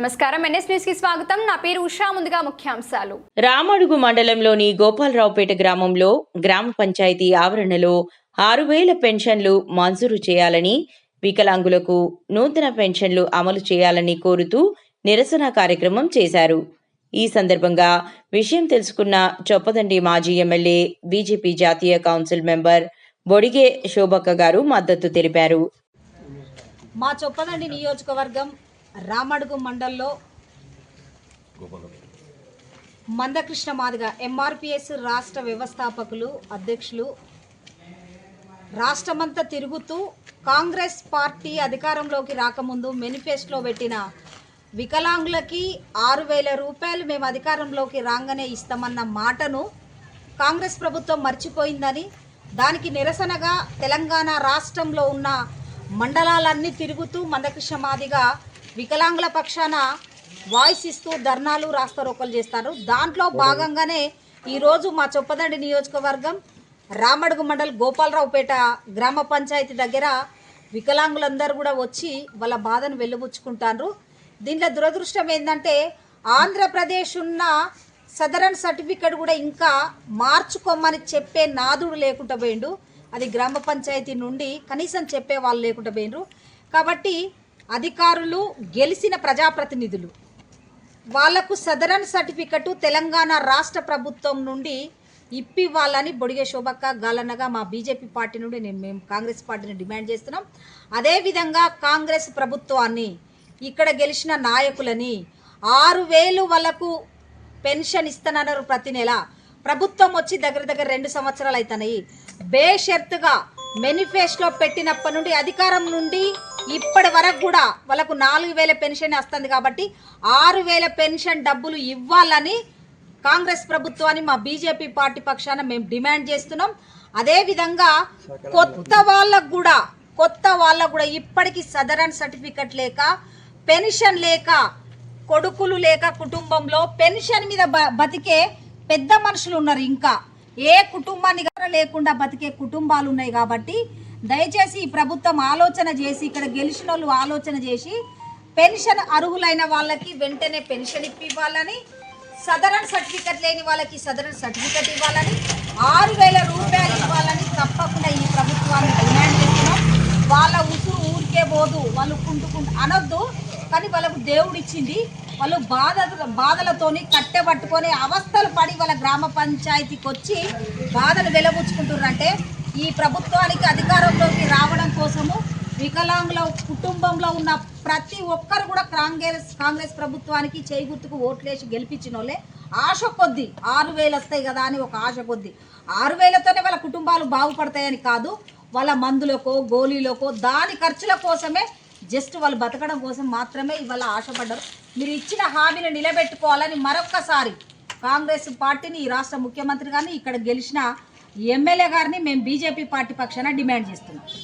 నమస్కారం. ఎన్ఎస్ స్వాగతం. నా పేరు ఉషా. ముందుగా ముఖ్యాంశాలు. రామడుగు మండలంలోని గోపాలరావుపేట గ్రామంలో గ్రామ పంచాయతీ ఆవరణలో ఆరు వేల పెన్షన్లు మంజూరు చేయాలని వికలాంగులకు నూతన పెన్షన్లు అమలు చేయాలని కోరుతూ నిరసన కార్యక్రమం చేశారు. ఈ సందర్భంగా విషయం తెలుసుకున్న చొప్పదండి మాజీ ఎమ్మెల్యే బీజేపీ జాతీయ కౌన్సిల్ మెంబర్ బొడిగే శోభక్క గారు మద్దతు తెలిపారు. మా చొప్పదండి నియోజకవర్గం రామడుగు మండల్లో మందకృష్ణ మాదిగ ఎంఆర్పిఎస్ రాష్ట్ర వ్యవస్థాపకులు అధ్యక్షులు. రాష్ట్రమంతా తిరుగుతూ కాంగ్రెస్ పార్టీ అధికారంలోకి రాకముందు మేనిఫెస్టోలో పెట్టిన వికలాంగులకి ఆరు వేల రూపాయలు మేము అధికారంలోకి రాగానే ఇస్తామన్న మాటను కాంగ్రెస్ ప్రభుత్వం మర్చిపోయిందని దానికి నిరసనగా తెలంగాణ రాష్ట్రంలో ఉన్న మండలాలన్నీ తిరుగుతూ మందకృష్ణ మాదిగా వికలాంగుల పక్షాన వాయిస్ ఇస్తూ ధర్నాలు రాస్తారోకలు చేస్తారు. దాంట్లో భాగంగానే ఈరోజు మా చొప్పదండి నియోజకవర్గం రామడుగు మండల్ గోపాలరావుపేట గ్రామ పంచాయతీ దగ్గర వికలాంగులందరూ కూడా వచ్చి వాళ్ళ బాధను వెళ్ళబుచ్చుకుంటారు దీంట్లో దురదృష్టం ఏంటంటే ఆంధ్రప్రదేశ్ ఉన్న సదరన్ సర్టిఫికెట్ కూడా ఇంకా మార్చుకోమని చెప్పే నాదుడు లేకుండా పోయిండు. అది గ్రామ పంచాయతీ నుండి కనీసం చెప్పే వాళ్ళు లేకుండా పోయినరు కాబట్టి అధికారులు గెలిచిన ప్రజాప్రతినిధులు. వాళ్ళకు సదరన్ సర్టిఫికెట్ తెలంగాణ రాష్ట్ర ప్రభుత్వం నుండి ఇప్పివ్వాలని బొడిగే శోభక్క గాలన్నగా మా బీజేపీ పార్టీ నుండి నేను మేము కాంగ్రెస్ పార్టీని డిమాండ్ చేస్తున్నాం. అదేవిధంగా కాంగ్రెస్ ప్రభుత్వాన్ని ఇక్కడ గెలిచిన నాయకులని ఆరు వేలు వాళ్ళకు పెన్షన్ ఇస్తున్నారు ప్రతి నెల. ప్రభుత్వం వచ్చి దగ్గర దగ్గర రెండు సంవత్సరాలు అవుతున్నాయి బేషరతుగా మేనిఫెస్టో పెట్టినప్పటి నుండి అధికారం నుండి ఇప్పటి వరకు కూడా వాళ్ళకు నాలుగు వేల పెన్షన్ వస్తుంది కాబట్టి ఆరు వేల పెన్షన్ డబ్బులు ఇవ్వాలని కాంగ్రెస్ ప్రభుత్వాన్ని మా బీజేపీ పార్టీ పక్షాన మేము డిమాండ్ చేస్తున్నాం. అదేవిధంగా కొత్త వాళ్ళకు కూడా కొత్త వాళ్ళకు కూడా ఇప్పటికీ సదరన్ సర్టిఫికెట్ లేక పెన్షన్ లేక కొడుకులు లేక కుటుంబంలో పెన్షన్ మీద బతికే పెద్ద మనుషులు ఉన్నారు ఇంకా. ఏ కుటుంబాన్ని కూడా లేకుండా బతికే కుటుంబాలు ఉన్నాయి కాబట్టి దయచేసి ఈ ప్రభుత్వం ఆలోచన చేసి ఇక్కడ గెలిచిన వాళ్ళు ఆలోచన చేసి పెన్షన్ అర్హులైన వాళ్ళకి వెంటనే పెన్షన్ ఇప్పివ్వాలని సదరన్ సర్టిఫికెట్ లేని వాళ్ళకి సదరన్ సర్టిఫికెట్ ఇవ్వాలని ఆరు వేల రూపాయలు ఇవ్వాలని తప్పకుండా ఈ ప్రభుత్వాన్ని డిమాండ్ చేస్తున్నాం. వాళ్ళ ఉసురు ఊరికే పోదు వాళ్ళు కుంటుకుంటు అనొద్దు కానీ వాళ్ళకు దేవుడు ఇచ్చింది వాళ్ళు బాధ బాధలతోని కట్టె పట్టుకొని అవస్థలు పడి వాళ్ళ గ్రామ పంచాయతీకి వచ్చి బాధలు వెలబుచ్చుకుంటున్నారంటే ఈ ప్రభుత్వానికి అధికారంలోకి రావడం కోసము వికలాంగుల కుటుంబంలో ఉన్న ప్రతి ఒక్కరు కూడా కాంగ్రెస్ కాంగ్రెస్ ప్రభుత్వానికి చేయి గుర్తుకు ఓట్లేసి గెలిపించిన వాళ్ళే ఆశ కొద్ది ఆరు వేలు వస్తాయి కదా అని ఒక ఆశ కొద్ది. ఆరు వేలతోనే వాళ్ళ కుటుంబాలు బాగుపడతాయని కాదు వాళ్ళ మందులకో గోళీలకో దాని ఖర్చుల కోసమే జస్ట్ వాళ్ళు బతకడం కోసం మాత్రమే ఇవాళ ఆశపడ్డారు. మీరు ఇచ్చిన హామీని నిలబెట్టుకోవాలని మరొక్కసారి కాంగ్రెస్ పార్టీని ఈ రాష్ట్ర ముఖ్యమంత్రి కానీ ఇక్కడ గెలిచిన ఎమ్మెల్యే గారిని మేము బీజేపీ పార్టీ పక్షాన డిమాండ్ చేస్తున్నాం.